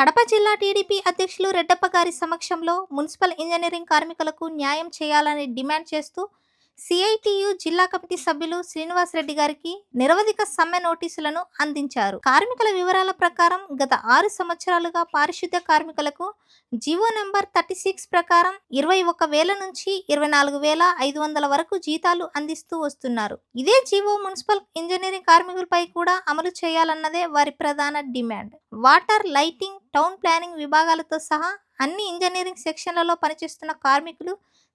కడప జిల్లా టీడీపీ అధ్యక్షులు రెడ్డప్ప గారి సమక్షంలో మున్సిపల్ ఇంజనీరింగ్ కార్మికులకు న్యాయం చేయాలని డిమాండ్ చేస్తూ సిఐటియు జిల్లా కమిటీ సభ్యులు శ్రీనివాస్ రెడ్డి గారికి నిరవధిక సమ్మె నోటీసులను అందించారు. కార్మికుల వివరాల ప్రకారం గత ఆరు సంవత్సరాలుగా పారిశుద్ధ్య కార్మికులకు జీవో నెంబర్ థర్టీ సిక్స్ ప్రకారం ఇరవై ఒక వేల నుంచి ఇరవై నాలుగు వేల ఐదు వందల వరకు జీతాలు అందిస్తూ వస్తున్నారు. ఇదే జీవో మున్సిపల్ ఇంజనీరింగ్ కార్మికులపై కూడా అమలు చేయాలన్నదే వారి ప్రధాన demand. Water lighting town planning విభాగాలతో సహా అన్ని ఇంజనీరింగ్ సెక్షన్లలో పనిచేస్తున్న కార్మికులు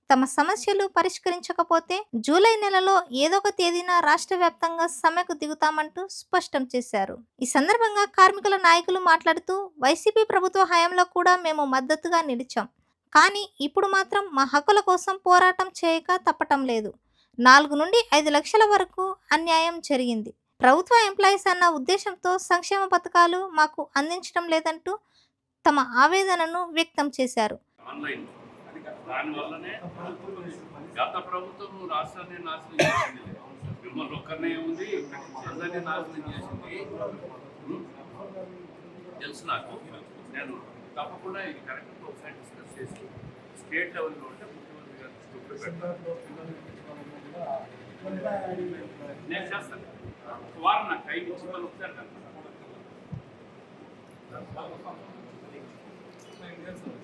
తమ సమస్యలు పరిష్కరించకపోతే జూలై నెలలో ఏదో ఒక తేదీన రాష్ట్ర వ్యాప్తంగా సమ్మెకు దిగుతామంటూ స్పష్టం చేశారు. ఈ సందర్భంగా కార్మికుల నాయకులు మాట్లాడుతూ వైసీపీ ప్రభుత్వ హయాంలో కూడా మేము మద్దతుగా నిలిచాం. కానీ ఇప్పుడు మాత్రం మా హక్కుల కోసం పోరాటం చేయక తప్పటం లేదు. నాలుగు నుండి ఐదు లక్షల వరకు అన్యాయం జరిగింది. ప్రభుత్వ ఎంప్లాయీస్ అన్న ఉద్దేశంతో సంక్షేమ పథకాలు మాకు అందించడం లేదంటూ తమ ఆవేదనను వ్యక్తం చేశారు. ఆన్లైన్ దానివల్లనే గత ప్రభుత్వం రాష్ట్రాన్ని నాశనం చేసింది. మిమ్మల్ని ఒక్కరినే ఉంది అందరినీ నాశనం చేసింది. తెలుసు నాకు. నేను తప్పకుండా ఇది కరెక్ట్గా ఒకసారి డిస్కస్ చేసి స్టేట్ లెవెల్లో ఉంటే ముఖ్యమంత్రి గారు దృష్టిలో పెడతాను. నేను చేస్తాను. ఒక వారం నాకు టైం ఇచ్చి మళ్ళీ ఒకసారి కలుస్తాను.